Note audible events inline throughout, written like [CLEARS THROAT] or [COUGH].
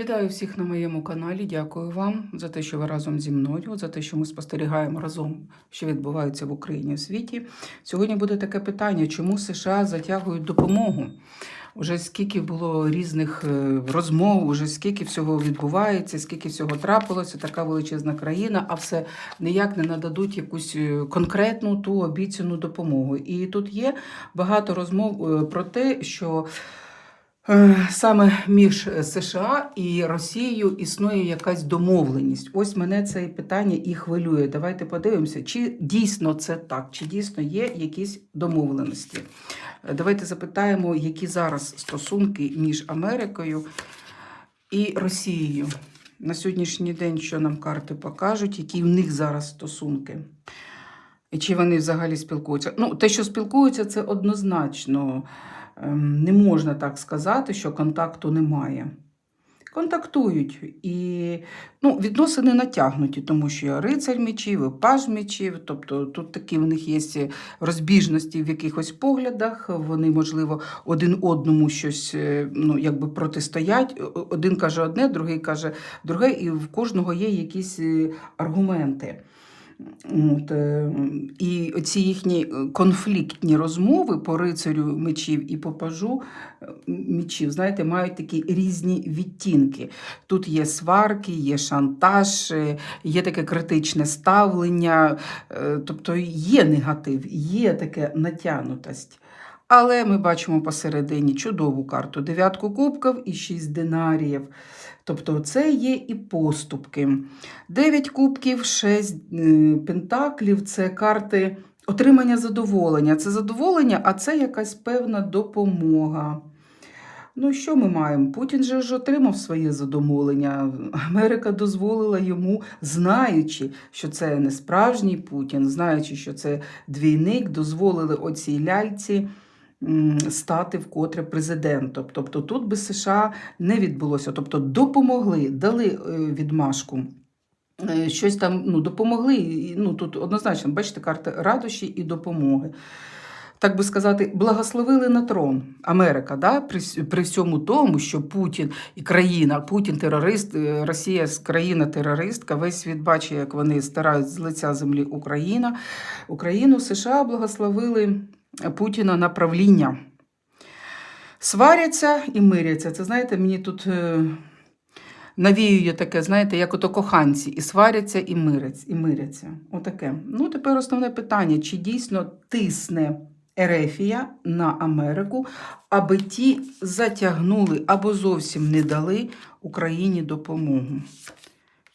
Вітаю всіх на моєму каналі. Дякую вам за те, що ви разом зі мною, за те, що ми спостерігаємо разом, що відбувається в Україні в світі. Сьогодні буде таке питання: чому США затягують допомогу? Уже скільки було різних е, розмов, уже скільки всього відбувається, скільки всього трапилося, така величезна країна, а все ніяк не нададуть якусь е, конкретну ту обіцяну допомогу. І тут є багато розмов е, про те, що Саме між США і Росією існує якась домовленість. Ось мене це питання і хвилює. Давайте подивимося, чи дійсно це так, чи дійсно є якісь домовленості. Е, Давайте запитаємо, які зараз стосунки між Америкою і Росією. На сьогоднішній день, що нам карти покажуть, які в них зараз стосунки. І чи вони взагалі спілкуються? Ну, те, що спілкуються, це однозначно. Ем, Не можна так сказати, що контакту немає. Контактують і ну, відносини натягнуті, тому що рицарь мечів, і паж мечів, тобто тут такі в них є розбіжності в якихось поглядах, вони, можливо, один одному щось е, ну, якби протистоять. Один каже одне, другий каже друге, і в кожного є якісь е, аргументи. От, е, і ці їхні е, конфліктні розмови по рицарю мечів і по пажу е, мечів, знаєте, мають такі різні відтінки. Тут є сварки, є шантаж, є таке критичне ставлення, тобто є негатив, є таке натягнутость. Але ми бачимо посередині чудову карту: дев'ятку кубків і шість динаріїв. Тобто це є і поступки. Дев'ять кубків, шесть е, пентаклів це карти отримання задоволення. Це задоволення, а це якась певна допомога. Ну, що ми маємо? Путін же ж отримав своє задоволення. Америка дозволила йому, знаючи, що це не справжній Путін, знаючи, що це двійник, дозволили оцій ляльці стати вкотре президентом. Тобто тут би США не відбулося. Тобто допомогли, дали е, відмашку. Е, Щось там ну, допомогли. Ну, тут однозначно, бачите, карти радощі і допомоги. Так би сказати, благословили на трон Америка, да? при, при всьому тому, що Путін і країна, Путін терорист, е, Росія з країна терористка, весь світ бачить, як вони стирають з лиця землі Україна. Україну США благословили Путіна на правління. Сваряться і миряться. Це знаєте, мені тут е, навіює таке, знаєте, як ото коханці, і сваряться, і миряться. І миряться. Отаке. Ну, тепер основне питання: чи дійсно тисне Ерефія на Америку, аби ті затягнули або зовсім не дали Україні допомогу?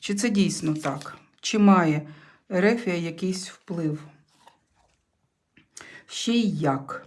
Чи це дійсно так? Чи має Ерефія якийсь вплив? Ще й як?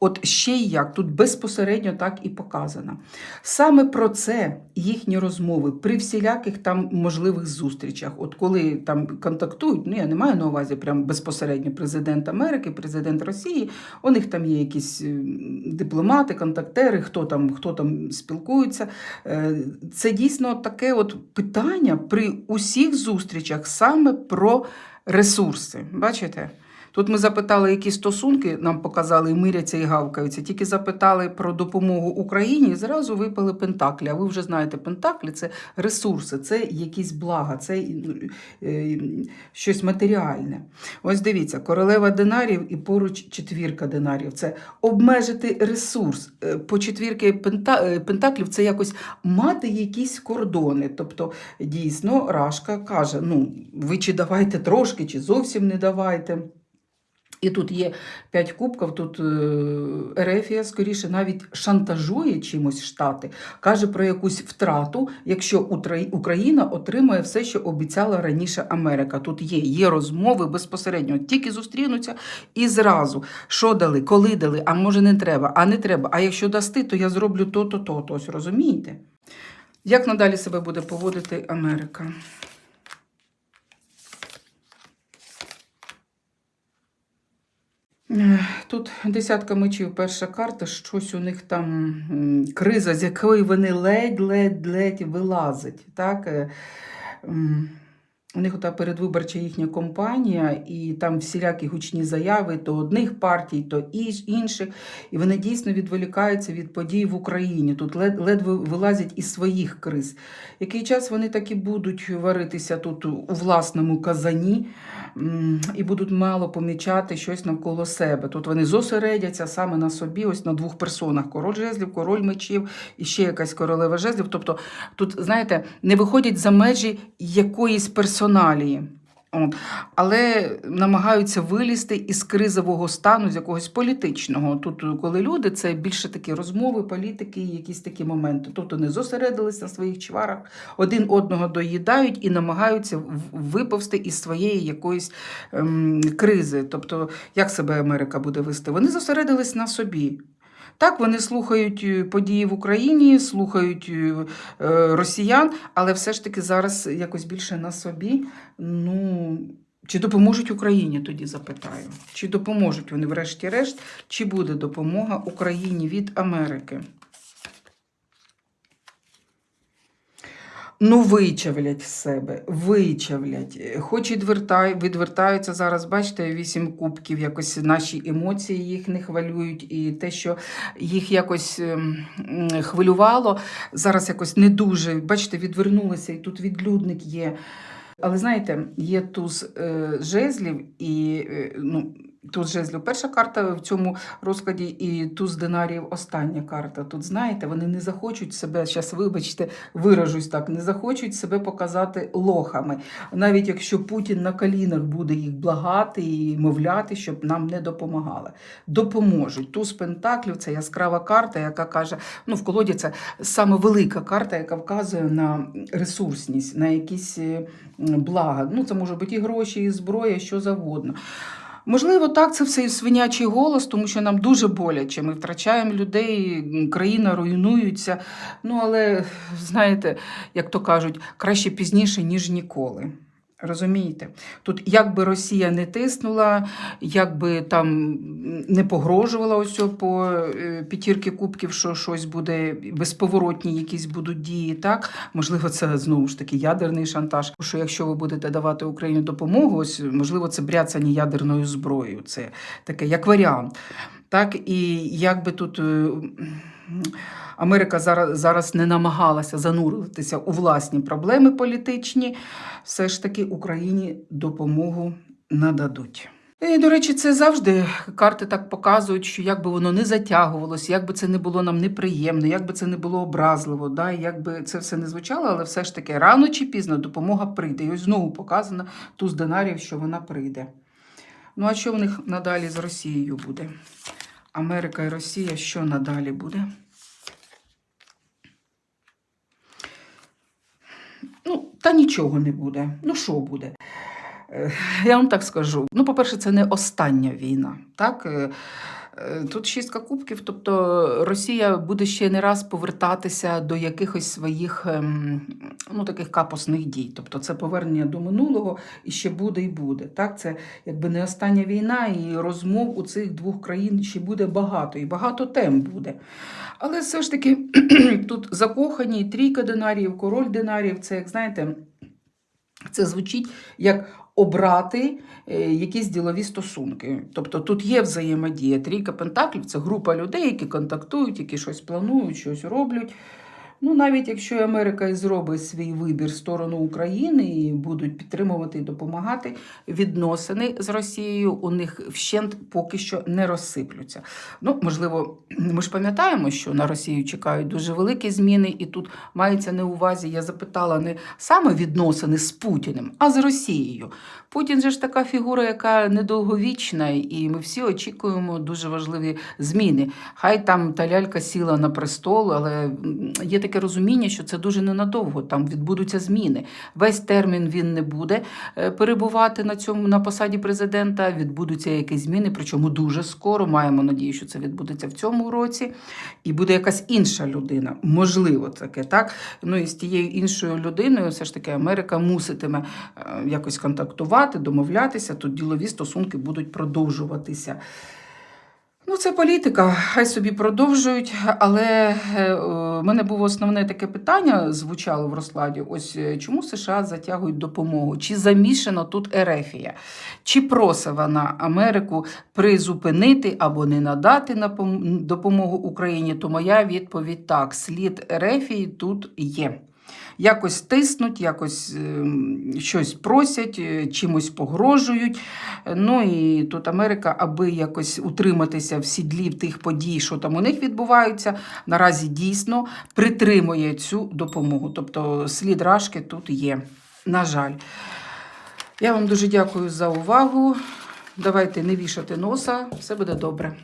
От ще й як, тут безпосередньо так і показано. Саме про це їхні розмови при всіляких там можливих зустрічах. От коли там контактують, ну я не маю на увазі прям безпосередньо президент Америки, президент Росії, у них там є якісь дипломати, контактери, хто там, хто там спілкується. Е, Це дійсно таке от питання при усіх зустрічах саме про ресурси. Бачите? Тут ми запитали, які стосунки нам показали, і миряться і гавкаються. Тільки запитали про допомогу Україні, і зразу випали пентаклі. А ви вже знаєте, пентаклі це ресурси, це якісь блага, це е, щось матеріальне. Ось дивіться, королева динарів і поруч четвірка динарів. Це обмежити ресурс. Е, По четвірки е, пентаклів це якось мати якісь кордони. Тобто, дійсно, Рашка каже: ну, ви чи давайте трошки, чи зовсім не давайте. І тут є п'ять кубків, тут Ерефія, скоріше, навіть шантажує чимось Штати, каже про якусь втрату, якщо Україна отримає все, що обіцяла раніше Америка. Тут є, є розмови безпосередньо, тільки зустрінуться і зразу. Що дали, коли дали, а може не треба, а не треба. А якщо дасти, то я зроблю то-то, то-то. Ось розумієте? Як надалі себе буде поводити Америка? Тут десятка мечів, перша карта, щось у них там криза, з якої вони ледь-ледь-ледь вилазять. Так? Е, у них ота передвиборча їхня компанія, і там всілякі гучні заяви то одних партій, то інших. І вони дійсно відволікаються від подій в Україні. Тут лед- ледве вилазять із своїх криз. Який час вони так і будуть варитися тут у власному казані і будуть мало помічати щось навколо себе. Тут вони зосередяться саме на собі, ось на двох персонах: король жезлів, король мечів і ще якась королева жезлів. Тобто тут, знаєте, не виходять за межі якоїсь персоналії. От. Але намагаються вилізти із кризового стану, з якогось політичного. Тут, коли люди, це більше такі розмови, політики, якісь такі моменти. Тобто не зосередились на своїх чварах, один одного доїдають і намагаються виповзти із своєї якоїсь ем, кризи. Тобто, як себе Америка буде вести? Вони зосередились на собі. Так, вони слухають е, події в Україні, слухають е, е, росіян, але все ж таки зараз якось більше на собі. Ну, чи допоможуть Україні, тоді запитаю. Чи допоможуть вони, врешті-решт, чи буде допомога Україні від Америки? Ну, вичавлять з себе, вичавлять. Е, Хоч відвертай, відвертаються зараз, бачите, вісім кубків, якось наші емоції їх не хвилюють, і те, що їх якось ем, хвилювало, зараз якось не дуже. Бачите, відвернулися, і тут відлюдник є. Але знаєте, є туз е, жезлів і е, ну, туз жезлів перша карта в цьому розкладі, і туз динарів остання карта. Тут, знаєте, вони не захочуть себе, зараз вибачте, виражусь так, не захочуть себе показати лохами. Навіть якщо Путін на колінах буде їх благати і мовляти, щоб нам не допомагали. Допоможуть. Туз пентаклів це яскрава карта, яка каже, ну в колоді це саме велика карта, яка вказує на ресурсність, на якісь е, блага. Ну, це може бути і гроші, і зброя, що завгодно. Можливо, так, це все і свинячий голос, тому що нам дуже боляче. Ми втрачаємо людей, країна руйнується. Ну, але знаєте, як то кажуть, краще пізніше, ніж ніколи. Розумієте? Тут як би Росія не тиснула, як би там не погрожувала ось по е, п'ятірки кубків, що щось буде безповоротні, якісь будуть дії, так можливо, це знову ж таки ядерний шантаж. Що якщо ви будете давати Україні допомогу, ось можливо, це бряцання ядерною зброєю. Це таке як варіант. Так і як би тут. Америка зараз, зараз не намагалася зануритися у власні проблеми політичні, все ж таки Україні допомогу нададуть. І, до речі, це завжди карти так показують, що як би воно не затягувалося, як би це не було нам неприємно, як би це не було образливо, да, як це все не звучало, але все ж таки рано чи пізно допомога прийде. І ось знову показано туз динарів, що вона прийде. Ну а що в них надалі з Росією буде? Америка і Росія, що надалі буде? Ну, та нічого не буде. Ну, що буде? Е, Я вам так скажу. Ну, по-перше, це не остання війна. Так? Е, Тут шістка кубків, тобто Росія буде ще не раз повертатися до якихось своїх ем, ну, таких капосних дій. Тобто це повернення до минулого і ще буде і буде. Так? Це якби не остання війна, і розмов у цих двох країн ще буде багато, і багато тем буде. Але все ж таки [CLEARS THROAT] тут закохані трійка динарів, король динарів, це, як знаєте, це звучить як обрати е, якісь ділові стосунки. Тобто тут є взаємодія. Трійка пентаклів це група людей, які контактують, які щось планують, щось роблять. Ну, навіть якщо Америка зробить свій вибір в сторону України і будуть підтримувати і допомагати, відносини з Росією у них вщент поки що не розсиплються. Ну, можливо, ми ж пам'ятаємо, що на Росію чекають дуже великі зміни, і тут мається на увазі, я запитала не саме відносини з Путіним, а з Росією. Путін же ж така фігура, яка недовговічна, і ми всі очікуємо дуже важливі зміни. Хай там та лялька сіла на престол, але є таке розуміння, що це дуже ненадовго. Там відбудуться зміни. Весь термін він не буде е, перебувати на цьому на посаді президента. Відбудуться якісь зміни, причому дуже скоро. Маємо надію, що це відбудеться в цьому році, і буде якась інша людина. Можливо, таке так. Ну і з тією іншою людиною, все ж таки, Америка муситиме е, якось контактувати, домовлятися. Тут ділові стосунки будуть продовжуватися. Ну, це політика, хай собі продовжують. Але е, у мене було основне таке питання, звучало в розкладі: ось е, чому США затягують допомогу? Чи замішана тут Ерефія? Чи просить вона Америку призупинити або не надати допомогу Україні? То моя відповідь так: слід Ерефії тут є. Якось тиснуть, якось ем, щось просять, е, чимось погрожують. Ну і тут Америка, аби якось утриматися в сідлі тих подій, що там у них відбуваються, наразі дійсно притримує цю допомогу. Тобто слід рашки тут є. На жаль. Я вам дуже дякую за увагу. Давайте не вішати носа, все буде добре.